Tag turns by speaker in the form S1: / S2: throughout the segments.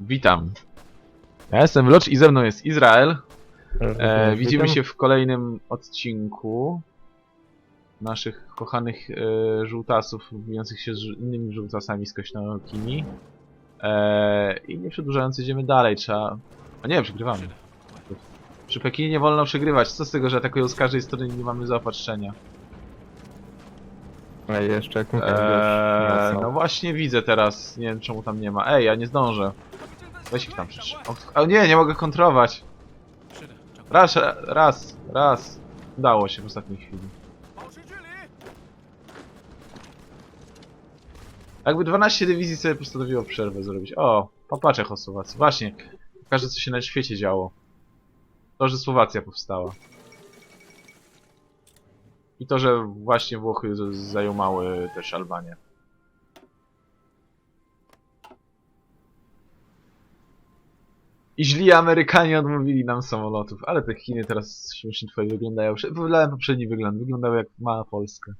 S1: Witam. Ja jestem Wlocz i ze mną jest Izrael. E, widzimy się w kolejnym odcinku naszych kochanych e, żółtasów, mówiących się z innymi żółtasami skośnokimi. E, I nie przedłużając, idziemy dalej. Trzeba. A nie, przegrywamy. Przy Pekinie nie wolno przegrywać. Co z tego, że atakują z każdej strony i nie mamy zaopatrzenia?
S2: A jeszcze
S1: Eee,
S2: eee,
S1: no właśnie widzę teraz. Nie wiem czemu tam nie ma. Ej, ja nie zdążę. Weź ich tam przecież. O, o nie, nie mogę kontrolować. Raz, raz, raz. Udało się w ostatniej chwili. Jakby 12 dywizji sobie postanowiło przerwę zrobić. O, popatrzę Czechosłowacji. Właśnie, pokażę co się na świecie działo. To, że Słowacja powstała. I to, że właśnie Włochy zajmowały też Albanię. I źli Amerykanie odmówili nam samolotów, ale te Chiny teraz śmiesznie twoje wyglądają. Wyglądałem poprzedni wygląd, wyglądały jak mała Polska.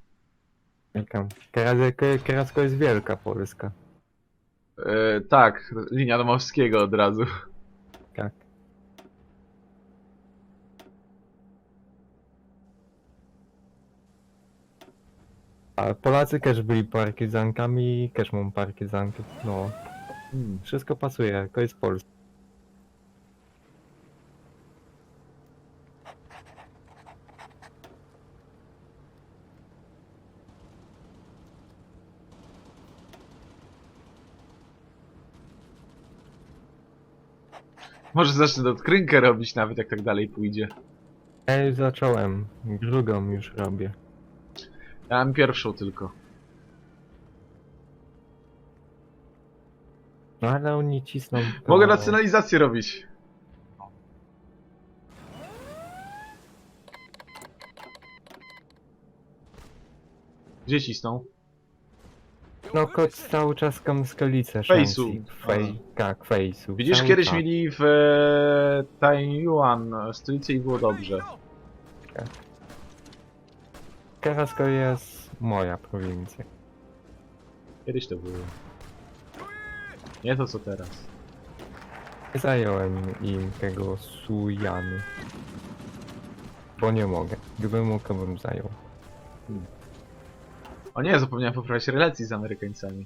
S2: Kerasko jest wielka Polska.
S1: E, tak, linia Domowskiego od razu.
S2: Tak. A Polacy też byli partyzankami, też mam partyzanki. No,
S1: Hmm.
S2: wszystko pasuje, to jest Polska.
S1: Może zacznę dokrynkę robić nawet jak tak dalej pójdzie.
S2: Ja już zacząłem, drugą już robię.
S1: Ja mam pierwszą tylko.
S2: No ale oni cisną.
S1: Mogę
S2: to-
S1: nacjonalizację robić. Gdzie cisną?
S2: No kot cały czas kam stolicę
S1: Fejsu.
S2: Fej, tak, fejsu.
S1: Widzisz,
S2: Cały
S1: kiedyś
S2: czas.
S1: mieli w e, Taiyuan e, stolicę i było dobrze.
S2: Teraz to jest moja prowincja.
S1: Kiedyś to było. Nie to co teraz.
S2: Zająłem im tego Sujanu. Bo nie mogę. Gdybym mógł, to bym zajął.
S1: O nie, zapomniałem poprawić relacji z Amerykańcami.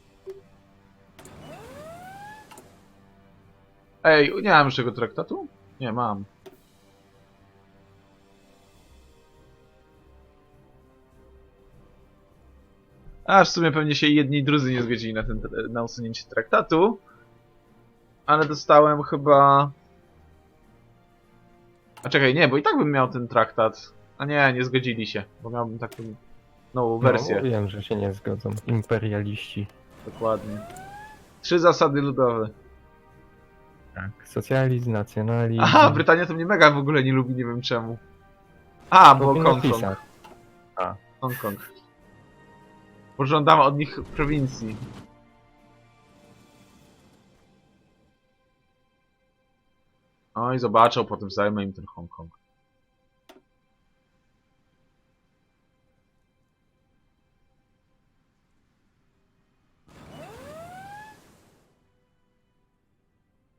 S1: Ej, nie mam już tego traktatu? Nie, mam. A w sumie pewnie się jedni i drudzy nie zgodzili na, ten, na usunięcie traktatu. Ale dostałem chyba... A czekaj, nie, bo i tak bym miał ten traktat. A nie, nie zgodzili się, bo miałbym taką nową wersję.
S2: No, wiem, że się nie zgodzą. Imperialiści.
S1: Dokładnie. Trzy zasady ludowe.
S2: Tak. Socjalizm, nacjonalizm.
S1: Aha, Brytania to mnie mega w ogóle nie lubi, nie wiem czemu. A, bo Hongkong.
S2: pisać.
S1: Hongkong. Pożądam od nich prowincji. No i zobaczą, potem zajmę im ten Hongkong.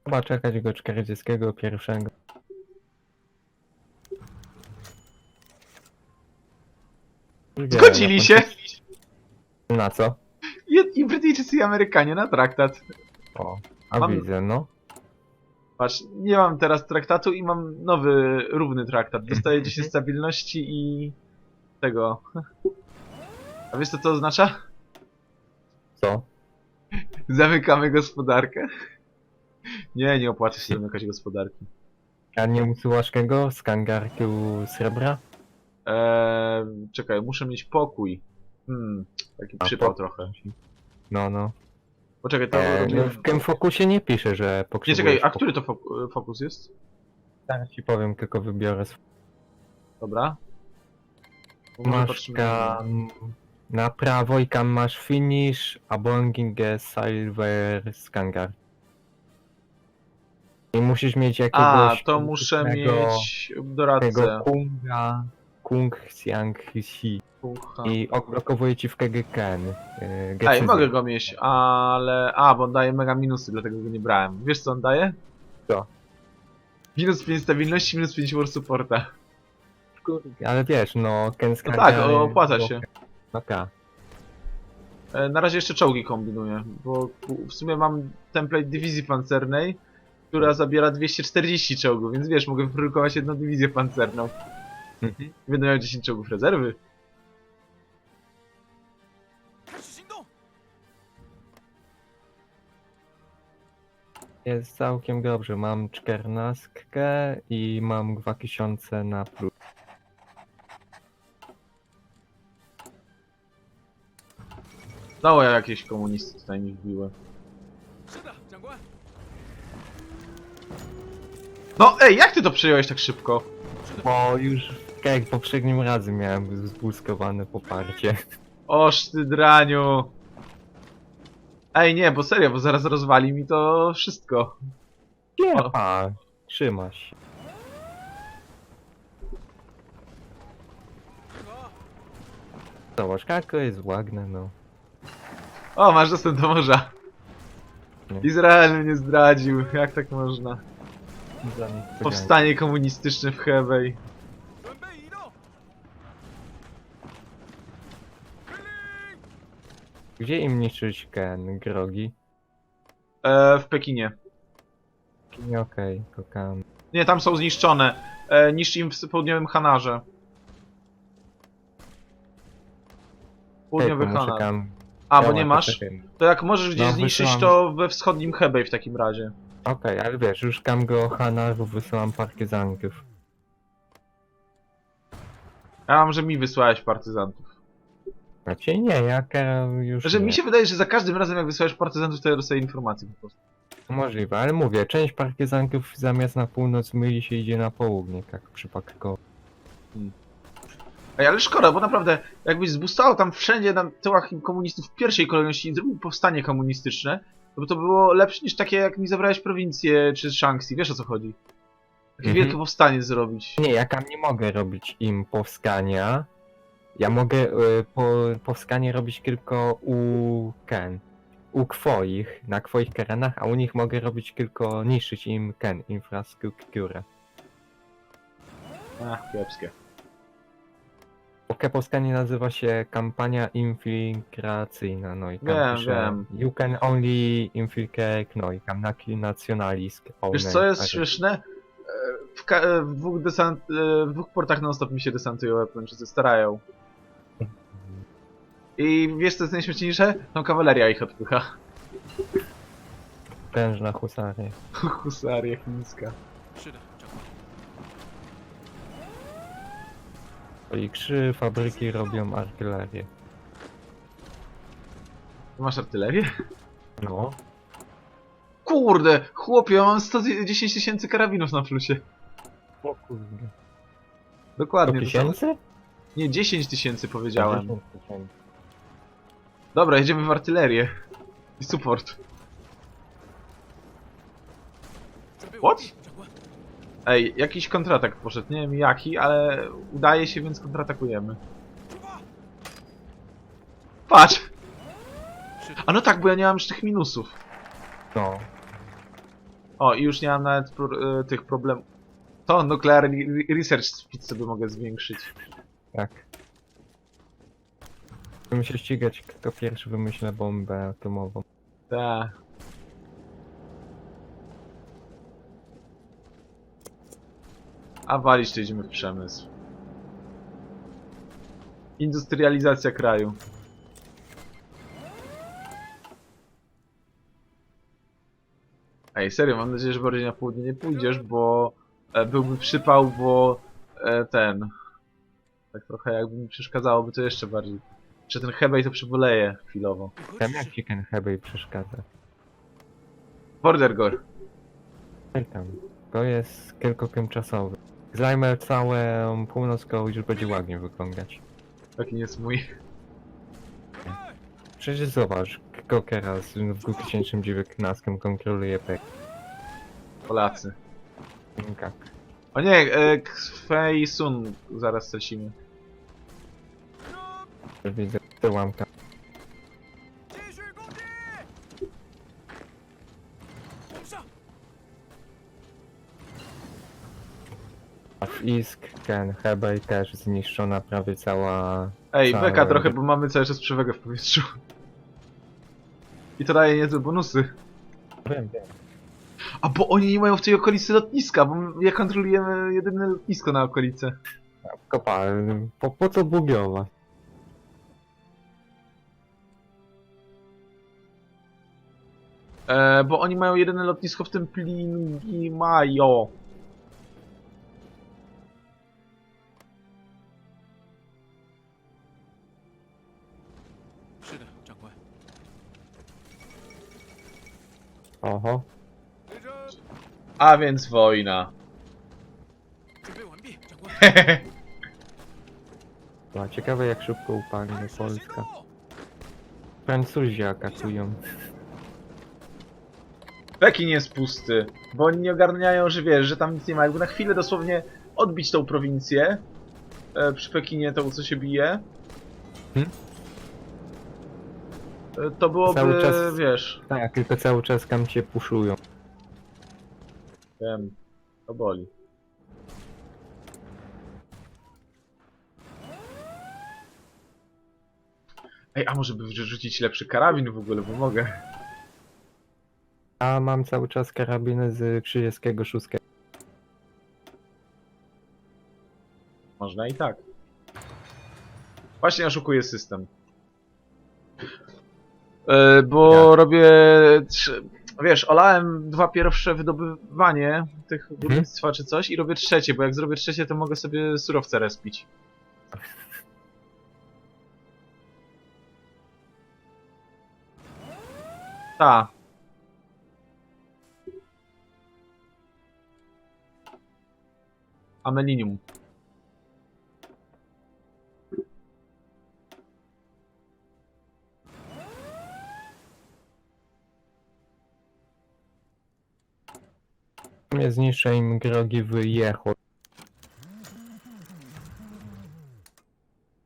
S2: Chyba czekać go 41.
S1: Zgodzili się!
S2: Na co?
S1: I, I Brytyjczycy i Amerykanie na traktat.
S2: O, a
S1: Mam-
S2: widzę, no.
S1: Patrz, nie mam teraz traktatu i mam nowy, równy traktat. Dostaję 10 stabilności i... tego. A wiesz co to oznacza?
S2: Co?
S1: Zamykamy gospodarkę? Nie, nie opłaca się zamykać gospodarki.
S2: A nie usuwasz tego z kangarku srebra?
S1: Eee, czekaj, muszę mieć pokój. Hmm, taki
S2: A,
S1: przypał
S2: pokój.
S1: trochę.
S2: No, no.
S1: Poczekaj, to
S2: E,
S1: robię...
S2: no w tym fokusie nie pisze, że
S1: Nie,
S2: potrzebujesz
S1: czekaj, a który to fok- fokus jest?
S2: Zaraz ci powiem, tylko wybiorę sw-
S1: Dobra. Bo może
S2: Masz
S1: patrzymy-
S2: tam na prawo i tam masz finish, abonginge, silver, skangar. I musisz mieć jakiegoś
S1: A, to muszę mieć doradcę.
S2: tego kunga, Kung Xiang Xi i odblokowuje ci w KGKN. Yy,
S1: Ej, mogę go mieć, ale... A, bo on daje mega minusy, dlatego go nie brałem. Wiesz co on daje?
S2: Co?
S1: Minus 5 stabilności, minus 5 war supporta.
S2: Ale wiesz, no Ken
S1: No tak, opłaca się.
S2: No tak.
S1: E, Na razie jeszcze czołgi kombinuję, bo w sumie mam template dywizji pancernej, która zabiera 240 czołgów, więc wiesz, mogę wyprodukować jedną dywizję pancerną.
S2: Mhm.
S1: Będę miał 10 czołgów rezerwy.
S2: Jest całkiem dobrze. Mam czternastkę i mam dwa tysiące na plus.
S1: Dało ja jakieś komunisty tutaj mi
S3: wbiłem.
S1: No ej, jak ty to przyjąłeś tak szybko?
S2: Bo już jak poprzednim razem miałem zboostowane poparcie.
S1: Oż ty draniu. Ej, nie, bo serio, bo zaraz rozwali mi to wszystko.
S2: Nie,
S1: O.
S2: a, trzyma się.
S3: 和
S2: Zobacz, kako jest ładne, no.
S1: O, masz dostęp do morza.
S2: Nie.
S1: Izrael mnie zdradził, jak tak można? Powstanie komunistyczne w Hebej.
S2: Gdzie im niszczyć Ken, Grogi?
S1: E, w Pekinie.
S2: Nie okej, kokam.
S1: Nie, tam są zniszczone. E, niszcz im w południowym Hanarze. Południowy
S2: muszę
S1: Hanar.
S2: tam-
S1: A, bo nie masz? To jak możesz gdzieś
S2: No,
S1: zniszczyć,
S2: wysyłam.
S1: to we wschodnim Hebej w takim razie.
S2: Okej, ale wiesz, już tam go Hanaru wysyłam partyzantów.
S1: Ja mam, że mi wysłałeś partyzantów.
S2: Znaczy nie, jak już
S1: Że
S2: nie.
S1: mi się wydaje, że za każdym razem jak wysyłasz partyzantów, to ja dostaję informacje po prostu.
S2: Możliwe, ale mówię, część partyzantów zamiast na północ myli się idzie na południe, tak przypadkowo.
S1: Ej, ale szkoda, bo naprawdę, jakbyś zbustował tam wszędzie na tyłach komunistów w pierwszej kolejności i zrobił powstanie komunistyczne, to by to było lepsze niż takie, jak mi zabrałeś prowincję czy Shanxi, wiesz o co chodzi? Takie
S2: Mhm.
S1: wielkie powstanie zrobić.
S2: Nie, ja tam nie mogę robić im powskania. Ja mogę e, po, powskanie robić tylko u Ken. U Kwoich, na Kwoich terenach, a u nich mogę robić tylko niszczyć im Ken, infrastrukturę.
S1: Ach, kiepskie.
S2: Bo te powstanie nazywa się kampania infiltracyjna, no i tam
S1: Wiem,
S2: pisze,
S1: wiem.
S2: You can only infiltrate, no i tam naki nationalist.
S1: Wiesz co jest śmieszne? E, W, ka- e, w, dwóch desant, e, w dwóch portach non-stop mi się desantują Japończycy, starają. I wiesz co jest najśmieszniejsze? Tam kawaleria ich odpycha.
S2: Tężna husaria.
S1: Husaria chińska.
S3: Przyda, dziękuję.
S2: I trzy fabryki robią artylerię.
S1: Masz artylerię?
S2: No.
S1: Kurde, chłopie, ja mam 110 tysięcy karabinów na plusie.
S2: O kurde.
S1: Dokładnie.
S2: 100 tysięcy? Tak.
S1: Nie, 10 tysięcy powiedziałem.
S2: 10 tysięcy.
S1: Dobra, jedziemy w artylerię. I support. What? Ej, jakiś kontratak poszedł. Nie wiem jaki, ale udaje się, więc kontratakujemy. Patrz! A no tak, bo ja nie mam już tych minusów.
S2: No.
S1: O, i już nie mam nawet pro, y, tych problemów. To Nuclear Research Speed sobie mogę zwiększyć.
S2: Tak. Musimy się ścigać, kto pierwszy wymyśla bombę atomową.
S1: Tak. A walić to idziemy w przemysł. Industrializacja kraju. Ej, serio, mam nadzieję, że bardziej na południe nie pójdziesz, bo e, byłby przypał, bo e, ten... Tak trochę jakby mi przeszkadzałoby to jeszcze bardziej. Czy ten Hebej to przeboleje chwilowo.
S2: Tam jak ci ten hebej przeszkadza?
S1: Bordergor.
S2: Ej tam. To jest kierkokiem czasowy. Zlajmy całą północ koło już będzie ładnie wyglądać.
S1: Taki jest mój.
S2: Przecież zobacz, Kokera z- w 2019 kontroluje
S1: Polacy.
S2: Pekinka.
S1: O nie, e, Kfei Sun zaraz stracimy.
S2: Widzę
S3: te łamka.
S2: W Isk, ten Hebej też zniszczona prawie cała...
S1: Ej,
S2: Cały.
S1: beka trochę, bo mamy cały czas przewagę w powietrzu. I to daje niezłe bonusy.
S2: Wiem, wiem.
S1: A bo oni nie mają w tej okolicy lotniska, bo my- ja kontrolujemy jedyne lotnisko na okolicy.
S2: Kopa, po, po co bugiować?
S1: E, bo oni mają jedyne lotnisko w tym Plingi Majo.
S3: Majo。是的，长官。
S2: Oho.
S3: 雷震，
S1: A więc wojna.
S3: 准备完毕，长官。
S2: No, ciekawe jak szybko upadnie
S3: 开始行
S2: Polska.
S3: 动！
S2: Francuzi atakują.
S1: Pekin jest pusty, bo oni nie ogarniają, że wiesz, że tam nic nie ma. Jakby na chwilę dosłownie odbić tą prowincję, e, przy Pekinie tą, co się bije,
S2: Hmm?
S1: e, to byłoby,
S2: Cały czas-
S1: wiesz,
S2: Tak, tylko cały czas tam cię puszują.
S1: wiem, to boli. Ej, a może by wrzucić lepszy karabin w ogóle, bo mogę.
S2: A mam cały czas karabiny z 36.
S1: Można i tak. Właśnie oszukuję system. E, bo robię. Trzy... Wiesz, olałem dwa pierwsze wydobywanie tych górnictwa czy coś i robię trzecie, bo jak zrobię trzecie, to mogę sobie surowce respić. Ta. Amelinium.
S2: Nie zniszczę im grogi w Jecho.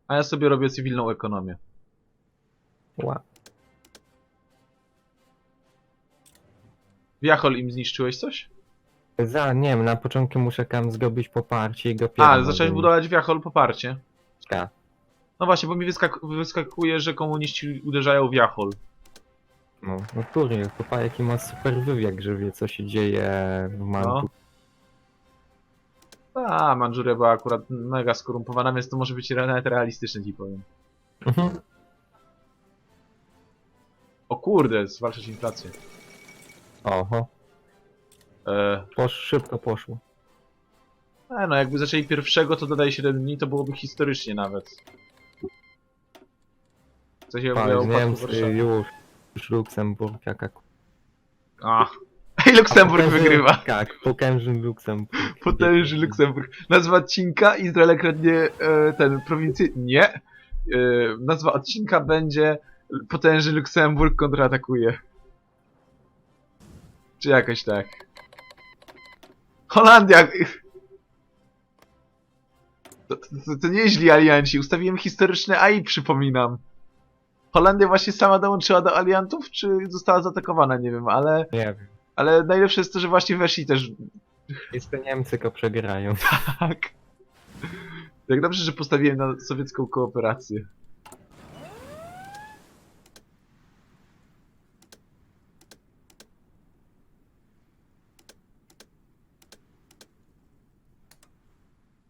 S1: A ja sobie robię cywilną ekonomię.
S2: Ła.
S1: Wiachol im zniszczyłeś coś?
S2: Za, nie wiem, na początku muszę tam zrobić poparcie i go
S1: A,
S2: pierwszy
S1: zacząłeś budować wiachol poparcie.
S2: Tak.
S1: No właśnie, bo mi wyskak wyskakuje, że komuniści uderzają w wiachol.
S2: No, no kurde, chłopak jaki ma super wywiad, że wie co się dzieje w Mantu.
S1: A, Mandżuria była akurat mega skorumpowana, więc to może być nawet realistyczne ci powiem.
S2: Mhm.
S1: O kurde, zwalczać inflację.
S2: Oho,
S1: E,
S2: posz, szybko poszło.
S1: e, no jakby zaczęli pierwszego, to dodaj 7 dni, to byłoby historycznie nawet. Co się mówiło o
S2: z
S1: upadku
S2: Niemcy
S1: Warszawy.
S2: już, już Luksemburg jaka...
S1: A. Ej, Luksemburg
S2: potężny-
S1: wygrywa.
S2: Tak, potężny Luksemburg.
S1: Potężny Luksemburg. Nazwa odcinka Izrael kradnie e, ten prowincję. Nie. E, nazwa odcinka będzie Potężny Luksemburg kontratakuje. Czy jakoś tak. Holandia. To, to, to, to nieźli alianci. Ustawiłem historyczne AI, przypominam. Holandia właśnie sama dołączyła do aliantów, czy została zaatakowana, nie wiem, ale,
S2: Nie wiem.
S1: ale najlepsze jest to, że właśnie weszli też
S2: Jest to Niemcy, tylko przegrają.
S1: Tak. Jak dobrze, że postawiłem na sowiecką kooperację.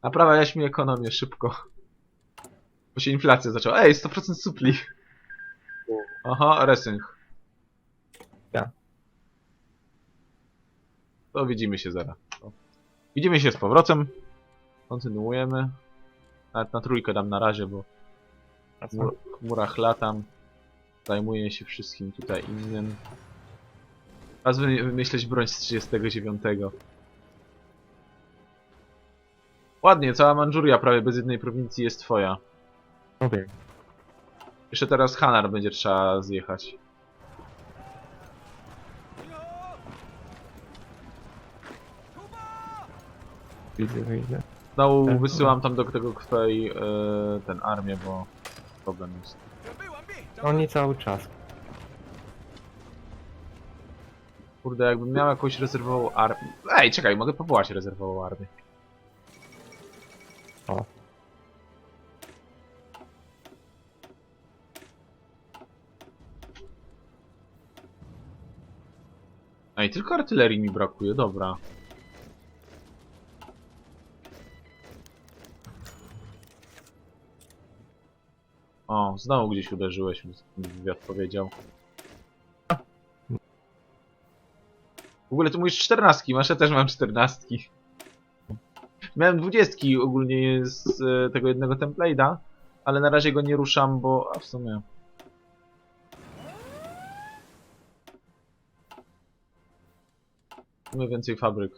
S1: Naprawiać mi ekonomię szybko. Bo się inflacja zaczęła. Ej, 100% supli. Aha, resynch.
S2: Ja.
S1: To widzimy się zaraz. O. Widzimy się z powrotem. Kontynuujemy. Nawet na trójkę dam na razie, bo w chmur- chmurach latam. Zajmuję się wszystkim tutaj innym. Czas wy- wymyśleć broń z 39. Ładnie, cała Mandżuria prawie bez jednej prowincji jest twoja.
S2: Okej.
S1: Jeszcze teraz Hanar będzie trzeba zjechać.
S2: Widzę, widzę.
S1: No,
S2: tak,
S1: wysyłam tam do tego kwej e, ten armię, bo problem jest.
S3: No,
S2: oni cały czas.
S1: Kurde, jakbym miał jakąś rezerwową armię. Ej, czekaj, mogę powołać rezerwową armię.
S2: O.
S1: Ej, tylko artylerii mi brakuje, dobra. O, znowu gdzieś uderzyłeś, wywiad powiedział. W ogóle ty mówisz czternastki, masz ja też mam czternastki. Miałem dwudziestki ogólnie z e, tego jednego template'a, ale na razie go nie ruszam, bo... a w sumie... Mamy więcej fabryk.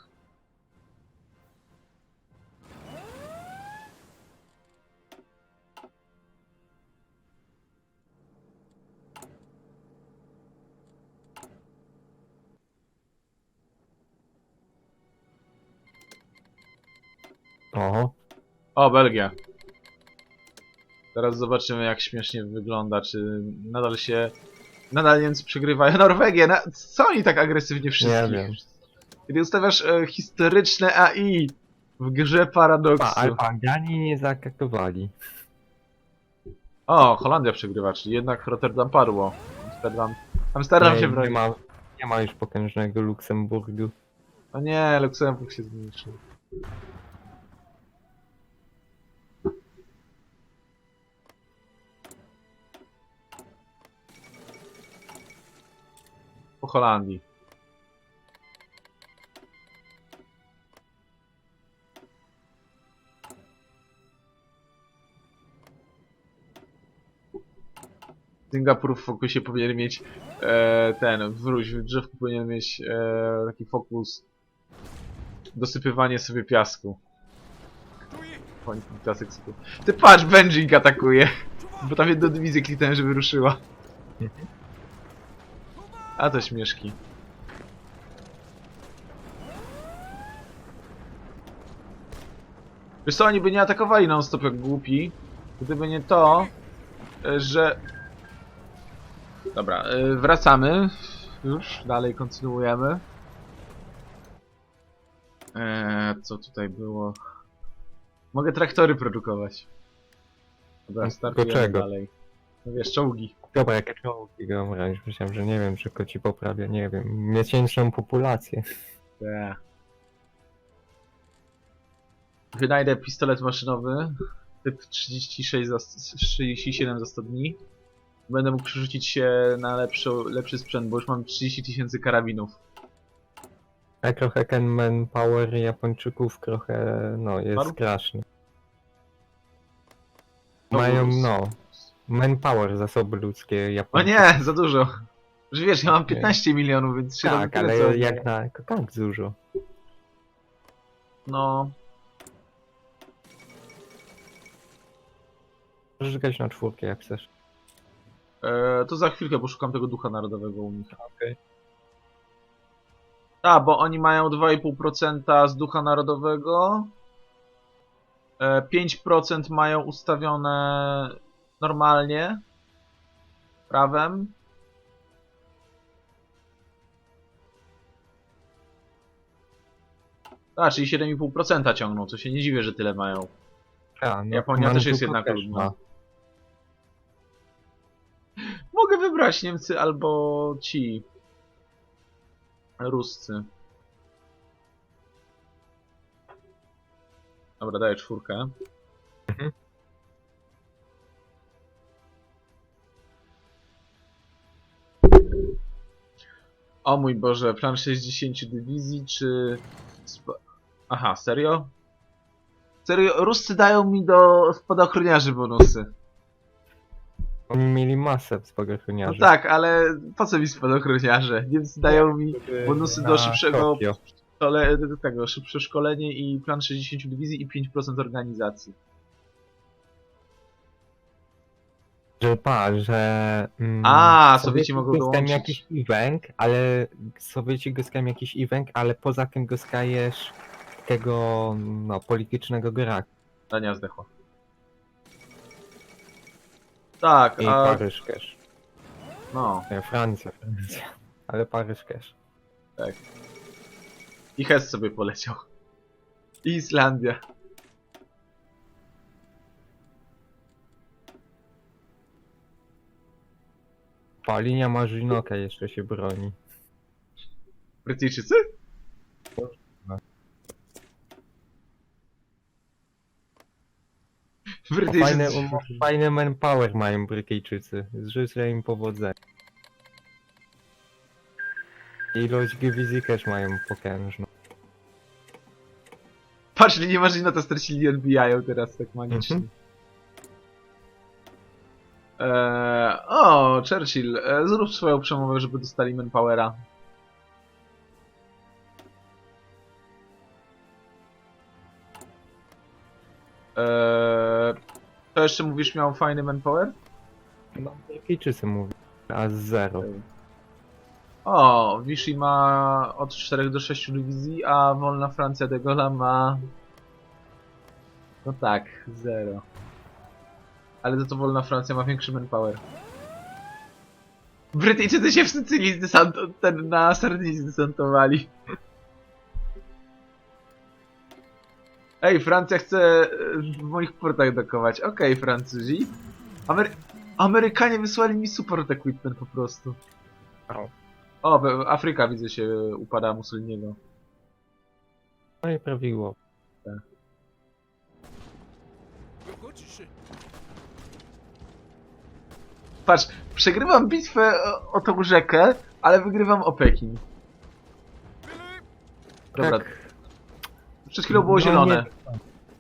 S2: Oho.
S1: O, Belgia. Teraz zobaczymy, jak śmiesznie wygląda, czy nadal się... Nadal Niemcy przegrywają Norwegię. Na... Co oni tak agresywnie wszystkich?
S2: wiem.
S1: Kiedy ustawiasz e, historyczne AI w grze paradoksu.
S2: A, Albanii nie zaatakowali.
S1: O, Holandia przegrywa, czyli jednak Rotterdam padło. Amsterdam, Amsterdam
S2: nie,
S1: się
S2: nie,
S1: broni.
S2: ma, nie ma już potężnego Luksemburgu.
S1: O nie, Luksemburg się zmniejszył. Po Holandii. Singapur w fokusie powinien mieć e, ten, wróć, w drzewku powinien mieć e, taki fokus dosypywanie sobie piasku. Ty patrz, Benjing atakuje! Bo tam jedną dywizję kliknąłem, żeby ruszyła. A to śmieszki. Wiesz co, oni by nie atakowali non stop jak głupi, gdyby nie to, e, że... Dobra, e, wracamy. Już, dalej kontynuujemy. Eee, co tutaj było? Mogę traktory produkować. Dobra,
S2: Do
S1: startujemy
S2: czego?
S1: dalej. No wiesz, czołgi.
S2: Dobra, jakie czołgi, dobra, już myślałem, że nie wiem, tylko ci poprawia, nie wiem, miesięczną populację.
S1: Te. Wynajdę pistolet maszynowy typ 36 za, 37 za 100 dni. Będę mógł przerzucić się na lepszy, lepszy sprzęt, bo już mam 30 tysięcy karabinów.
S2: A trochę ten manpower Japończyków trochę, no, jest
S1: Paru?
S2: straszny. Mają, no, manpower, zasoby ludzkie
S1: O nie, za dużo. Że wiesz, ja mam 15 milionów, więc się
S2: Tak,
S1: tyle,
S2: ale
S1: co-
S2: jak na, tak dużo.
S1: No,
S2: Możesz grać na czwórkę jak chcesz.
S1: e, to za chwilkę poszukam tego ducha narodowego u nich.
S2: Okej.
S1: A, bo oni mają 2,5% z ducha narodowego. E, 5% mają ustawione normalnie. Prawem. A, czyli 7,5% ciągną, co się nie dziwię, że tyle mają.
S2: A, no,
S1: Japonia też jest jednak
S2: ma.
S1: Mogę wybrać Niemcy albo ci. Ruscy. Dobra, daję czwórkę. O mój Boże, plan 60 dywizji, czy... sp- Aha, serio? Serio, Ruscy dają mi do spadochroniarzy bonusy.
S2: Oni mieli masę
S1: No
S2: spadochroniarzy.
S1: tak, ale po co mi spadochroniarze? Niemcy dają mi
S2: Żeby
S1: bonusy
S2: na
S1: do szybszego
S2: Tokio.
S1: szkole, tego, szybsze szkolenie i plan 60 dywizji i 5% organizacji.
S2: Że pa, że... Mm,
S1: A, Sowieci mogą dołączyć.
S2: jakiś event, ale Sowieci zyskają jakiś event, ale poza tym zyskajesz takiego no, politycznego gracza.
S1: Dania zdechła. Tak,
S2: I
S1: a...
S2: Paryż też.
S1: No,
S2: Nie, Francja, Francja. Ale Paryż też.
S1: i Hess sobie poleciał. I Islandia.
S2: Pa, linia Marzynoka jeszcze się broni.
S1: Brytyjczycy?
S2: Fajne,
S1: Brytyjczycy.
S2: fajne manpower mają Brytyjczycy. Życzę im powodzenia. Ilość dywizji też mają potężną.
S1: Patrz, nie Marzyna to stracili odbijają teraz tak magicznie.
S2: Mhm.
S1: Eee, o, Churchill, e, zrób swoją przemowę, żeby dostali manpowera. Eee, to jeszcze mówisz miał fajny manpower?
S2: No, Brytyjczycy mówią. A z zero.
S1: O, Vichy ma od 4 do 6 dywizji, a wolna Francja de Gaulle'a ma... No tak, 0. Ale za to wolna Francja ma większy manpower. Brytyjczycy się w Sycylii ten na Sardynii zdesantowali. Ej, Francja chce e, w moich portach dokować. Okej, Francuzi. Amery... Amerykanie wysłali mi support equipment po prostu.
S2: Au.
S1: O, we- Afryka widzę się upada Mussoliniego.
S2: No i prawidłowo.
S1: Patrz, przegrywam bitwę o, o tą rzekę, ale wygrywam o Pekin. Dobra.
S2: Tak.
S1: Przed chwilą było
S2: no
S1: zielone.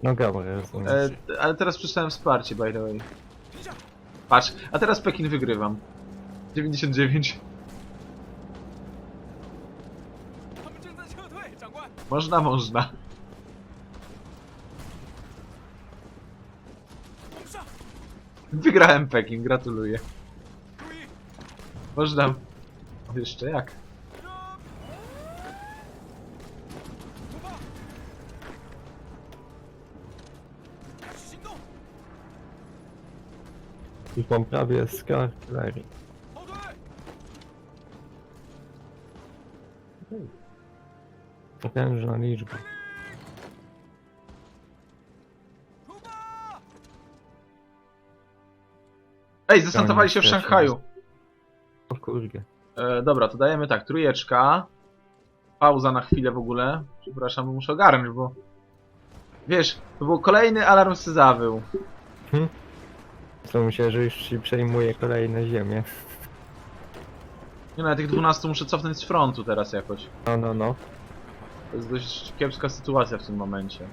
S2: No dobra, rozumiem.
S1: E, ale teraz przeczytałem wsparcie, by the way. Patrz, a teraz Pekin wygrywam. 99. Można, można. Wygrałem Pekin, gratuluję. Można. Jeszcze jak?
S2: I mam prawie z artylerii. Potężna liczba.
S1: Ej, zdesantowali się w Szanghaju.
S2: O kurde.
S1: E, dobra, to dajemy tak, trójeczka. Pauza na chwilę w ogóle. Przepraszam, bo muszę ogarnąć, bo... Wiesz, to był kolejny alarm Syzawył.
S2: Co myślę, że już ci przejmuje kolejne ziemie.
S1: Nie no, ja tych 12 muszę cofnąć z frontu teraz jakoś.
S2: No, no, no.
S1: To jest dość kiepska sytuacja w tym momencie.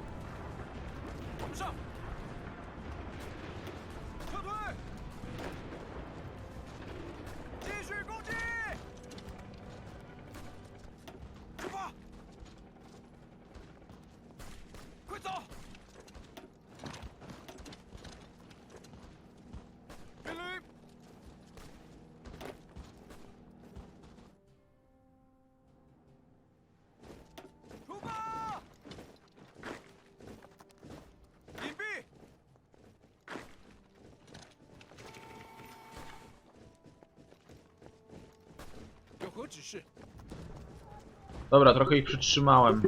S1: Dobra, trochę ich przytrzymałem.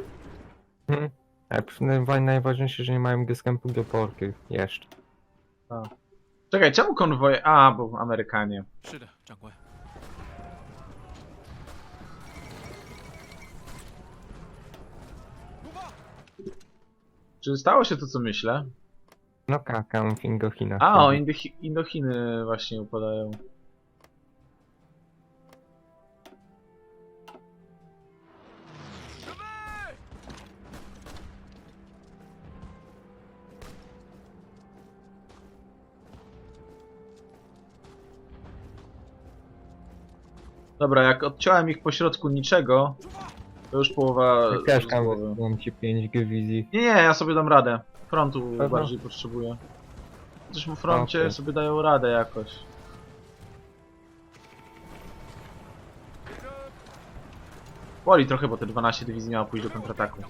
S2: Hmm. Ale przynajmniej najważniejsze, że nie mają dostępu do portu. Jeszcze.
S1: Czekaj, czemu konwoje... A, bo Amerykanie.
S3: 是的，长官。出发！
S1: Czy stało się to, co myślę?
S2: No kakam w Indochinach.
S1: A, o, Indochi Indochiny właśnie upadają. Dobra, jak odciąłem ich pośrodku niczego, to już połowa...
S2: Ja też tam mam ci 5 gwizji.
S1: Nie, nie, ja sobie dam radę. Frontu bardziej potrzebuję. Chociaż w froncie sobie dają radę jakoś. Boli trochę, bo te 12 dywizji miało pójść do kontrataku.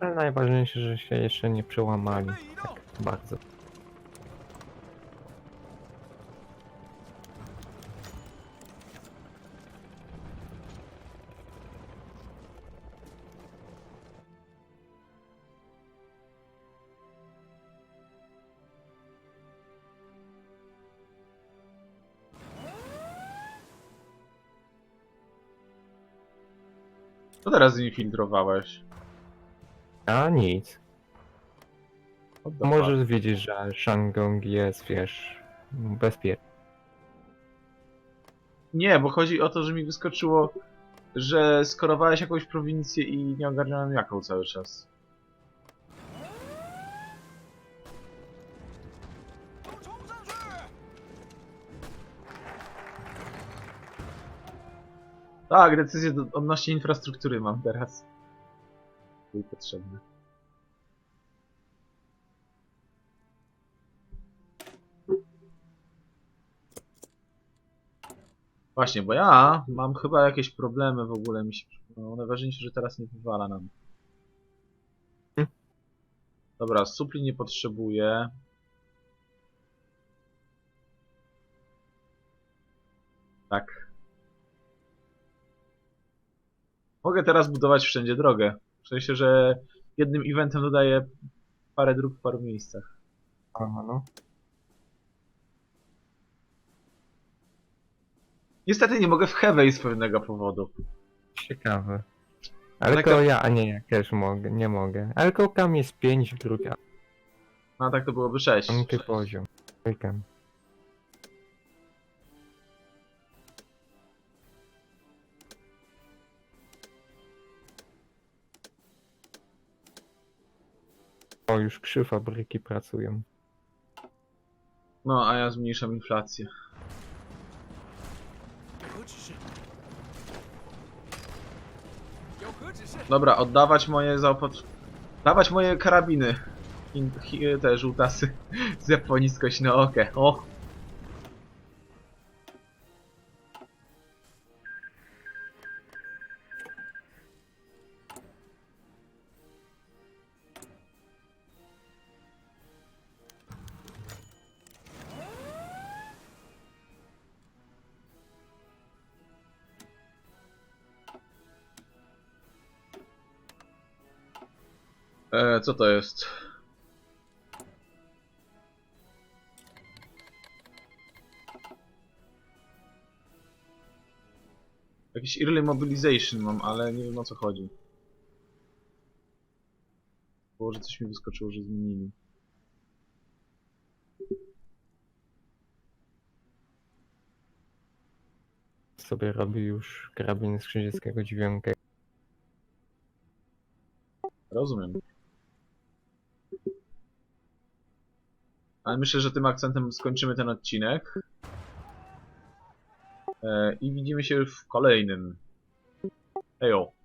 S2: Ale najważniejsze, że się jeszcze nie przełamali.
S3: Tak
S2: bardzo.
S1: Co teraz zinfiltrowałeś?
S2: A nic. Możesz wiedzieć, że Shandong jest, wiesz, bezpieczny.
S1: Nie, bo chodzi o to, że mi wyskoczyło, że skorowałeś jakąś prowincję i nie ogarniałem jaką cały czas. Tak, decyzje do, odnośnie infrastruktury mam teraz. Były potrzebne. Właśnie, bo ja mam chyba jakieś problemy w ogóle mi się. No, najważniejsze, że teraz nie wywala nam.
S2: Hm.
S1: Dobra, supli nie potrzebuję. Tak. Mogę teraz budować wszędzie drogę. W sensie, że jednym eventem dodaję parę dróg w paru miejscach.
S2: Aha, no.
S1: Niestety nie mogę w Heavey z pewnego powodu.
S2: Ciekawe. Ale
S1: Taka-
S2: to ja, a nie, ja też mogę, nie mogę. Ale tam jest 5, druga,
S1: No a tak to byłoby 6.
S2: piąty poziom. Trójkę. Już trzy fabryki pracują.
S1: No, a ja zmniejszam inflację. Dobra, oddawać moje zaopatr... Dawać moje karabiny. Te żółtasy z Japonii na okę. O! E, co to jest? Jakiś early mobilization mam, ale nie wiem o co chodzi. Było, że coś mi wyskoczyło, że zmienili.
S2: Sobie robi już karabin z 39.
S1: Rozumiem. Ale myślę, że tym akcentem skończymy ten odcinek. E, I widzimy się w kolejnym. Ejo.